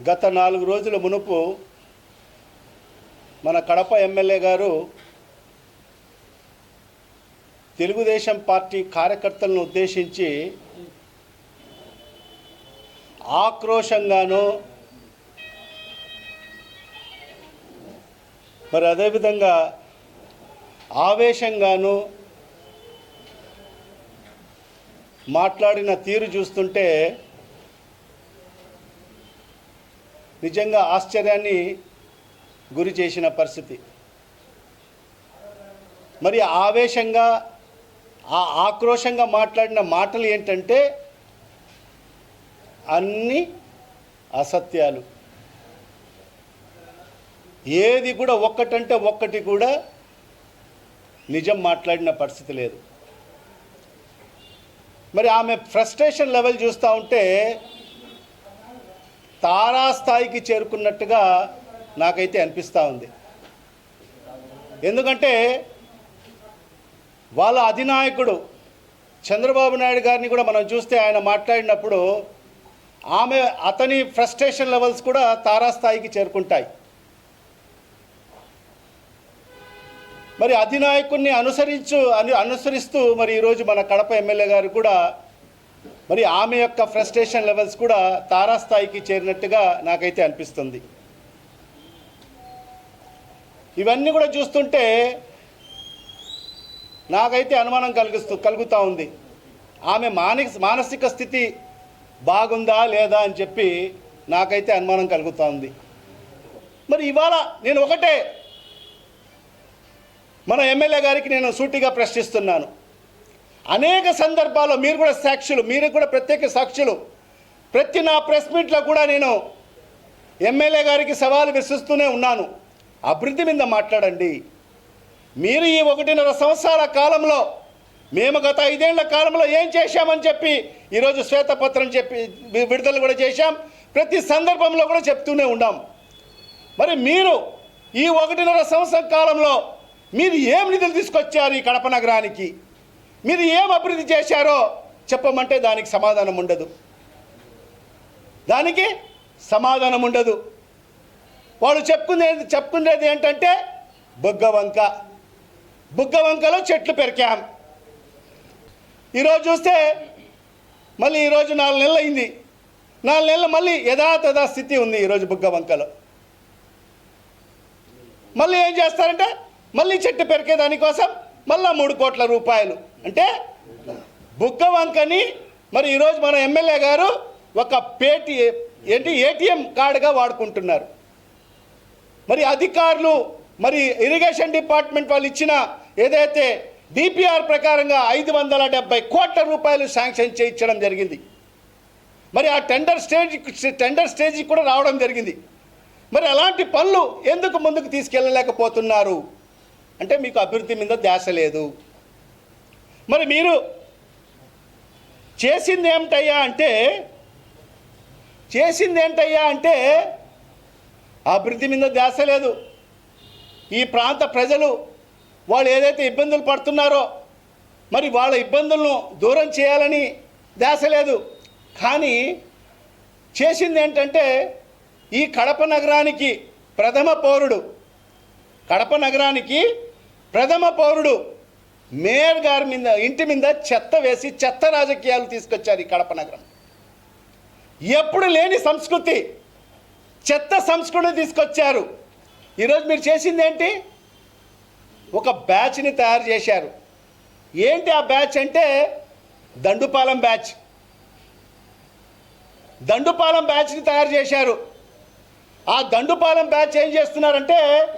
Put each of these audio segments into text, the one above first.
గత నాలుగు రోజుల మునుపు మన కడప ఎమ్మెల్యే గారు తెలుగుదేశం పార్టీ కార్యకర్తలను ఉద్దేశించి ఆక్రోషంగాను మరి అదేవిధంగా ఆవేశంగాను మాట్లాడిన తీరు చూస్తుంటే నిజంగా ఆశ్చర్యాన్ని గురి చేసిన పరిస్థితి. మరి ఆవేశంగా ఆ ఆక్రోషంగా మాట్లాడిన మాటలు ఏంటంటే అన్ని అసత్యాలు. ఏది కూడా ఒక్కటంటే ఒక్కటి కూడా నిజం మాట్లాడిన పరిస్థితి లేదు. మరి ఆమె ఫ్రస్ట్రేషన్ లెవెల్ చూస్తూ ఉంటే తారాస్థాయికి చేరుకున్నట్టుగా నాకైతే అనిపిస్తూ ఉంది. ఎందుకంటే వాళ్ళ అధినాయకుడు చంద్రబాబు నాయుడు గారిని కూడా మనం చూస్తే ఆయన మాట్లాడినప్పుడు ఆమె అతని ఫ్రస్ట్రేషన్ లెవెల్స్ కూడా తారాస్థాయికి చేరుకుంటాయి. మరి అధినాయకుడిని అనుసరించు అను అనుసరిస్తూ మరి ఈరోజు మన కడప ఎమ్మెల్యే గారు కూడా మరి ఆమె యొక్క ఫ్రస్ట్రేషన్ లెవెల్స్ కూడా తారాస్థాయికి చేరినట్టుగా నాకైతే అనిపిస్తుంది. ఇవన్నీ కూడా చూస్తుంటే నాకైతే అనుమానం కలిగిస్తూ కలుగుతూ ఉంది. ఆమె మానసిక మానసిక స్థితి బాగుందా లేదా అని చెప్పి నాకైతే అనుమానం కలుగుతూ ఉంది. మరి ఇవాళ నేను ఒకటే మన ఎమ్మెల్యే గారికి నేను సూటిగా ప్రశ్నిస్తున్నాను. అనేక సందర్భాల్లో మీరు కూడా సాక్షులు మీరు కూడా ప్రత్యేక సాక్షులు. ప్రతి నా ప్రెస్ మీట్లో కూడా నేను ఎమ్మెల్యే గారికి సవాలు విసిస్తూనే ఉన్నాను. అభివృద్ధి మీద మాట్లాడండి. మీరు ఈ ఒకటిన్నర సంవత్సరాల కాలంలో మేము గత ఐదేళ్ళ కాలంలో ఏం చేశామని చెప్పి ఈరోజు శ్వేతపత్రం చెప్పి విడుదల కూడా చేశాం. ప్రతి సందర్భంలో కూడా చెప్తూనే ఉన్నాం. మరి మీరు ఈ ఒకటిన్నర సంవత్సరం కాలంలో మీరు ఏం నిధులు తీసుకొచ్చారు ఈ కడప నగరానికి? మీరు ఏం అభివృద్ధి చేశారో చెప్పమంటే దానికి సమాధానం ఉండదు. దానికి సమాధానం ఉండదు. వాళ్ళు చెప్పుకునేది చెప్పుకునేది ఏంటంటే బుగ్గ వంక బుగ్గ వంకలో చెట్లు పెరికాం. ఈరోజు చూస్తే మళ్ళీ ఈరోజు నాలుగు నెలలు అయింది. నాలుగు నెలలు మళ్ళీ యథాతథా స్థితి ఉంది ఈరోజు బుగ్గ వంకలో మళ్ళీ ఏం చేస్తారంటే మళ్ళీ చెట్టు పెరికే దానికోసం మళ్ళా మూడు కోట్ల రూపాయలు. అంటే బుగ్గ వంకని మరి ఈరోజు మన ఎమ్మెల్యే గారు ఒక పేటి ఏంటి ఏటీఎం కార్డుగా వాడుకుంటున్నారు. మరి అధికారులు మరి ఇరిగేషన్ డిపార్ట్మెంట్ వాళ్ళు ఇచ్చిన ఏదైతే డిపిఆర్ ప్రకారంగా ఐదు వందల డెబ్బై కోట్ల రూపాయలు శాంక్షన్ చేయించడం జరిగింది. మరి ఆ టెండర్ స్టేజ్ టెండర్ స్టేజ్కి కూడా రావడం జరిగింది. మరి అలాంటి పనులు ఎందుకు ముందుకు తీసుకెళ్ళలేకపోతున్నారు? అంటే మీకు అభివృద్ధి మీద ధ్యాస లేదు. మరి మీరు చేసింది ఏమిటయ్యా అంటే చేసింది ఏంటయ్యా అంటే అభివృద్ధి మీద ధ్యాస లేదు. ఈ ప్రాంత ప్రజలు వాళ్ళు ఏదైతే ఇబ్బందులు పడుతున్నారో మరి వాళ్ళ ఇబ్బందులను దూరం చేయాలని ధ్యాస లేదు. కానీ చేసింది ఏంటంటే ఈ కడప నగరానికి ప్రథమ పౌరుడు కడప నగరానికి ప్రథమ పౌరుడు మేయర్ గారి మీద ఇంటి మీద చెత్త వేసి చెత్త రాజకీయాలు తీసుకొచ్చారు ఈ కడప నగరం. ఎప్పుడు లేని సంస్కృతి. చెత్త సంస్కృతి తీసుకొచ్చారు. ఈరోజు మీరు చేసింది ఏంటి? ఒక బ్యాచ్ని తయారు చేశారు. ఏంటి ఆ బ్యాచ్ అంటే దండుపాలెం బ్యాచ్. దండుపాలెం బ్యాచ్ని తయారు చేశారు. ఆ దండుపాలెం బ్యాచ్ ఏం చేస్తున్నారంటే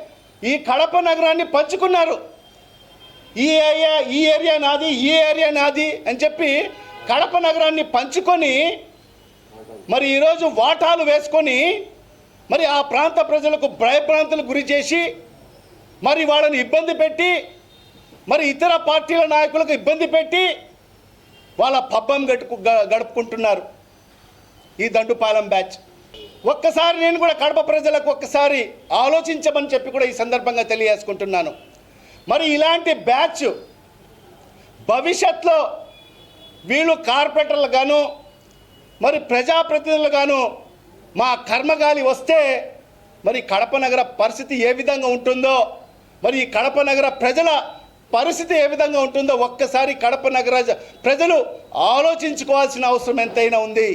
ఈ కడప నగరాన్ని పంచుకున్నారు. ఈ ఏరియా ఈ ఏరియా నాది ఈ ఏరియా నాది అని చెప్పి కడప నగరాన్ని పంచుకొని మరి ఈరోజు వాటాలు వేసుకొని మరి ఆ ప్రాంత ప్రజలకు భయభ్రాంతులకు గురి చేసి మరి వాళ్ళని ఇబ్బంది పెట్టి మరి ఇతర పార్టీల నాయకులకు ఇబ్బంది పెట్టి వాళ్ళ పబ్బం గడుపు గ- గడుపుకుంటున్నారు. ఈ దండుపాలెం బ్యాచ్. ఒక్కసారి నేను కూడా కడప ప్రజలకు ఒక్కసారి ఆలోచించమని చెప్పి కూడా ఈ సందర్భంగా తెలియజేసుకుంటున్నాను. మరి ఇలాంటి బ్యాచ్ భవిష్యత్తులో వీళ్ళు కార్పొరేటర్లు గాను మరి ప్రజాప్రతినిధులు గాను మా కర్మగాలి వస్తే మరి కడప నగర పరిస్థితి ఏ విధంగా ఉంటుందో మరి ఈ కడప నగర ప్రజల పరిస్థితి ఏ విధంగా ఉంటుందో ఒక్కసారి కడప నగర ప్రజలు ఆలోచించుకోవాల్సిన అవసరం ఎంతైనా ఉంది.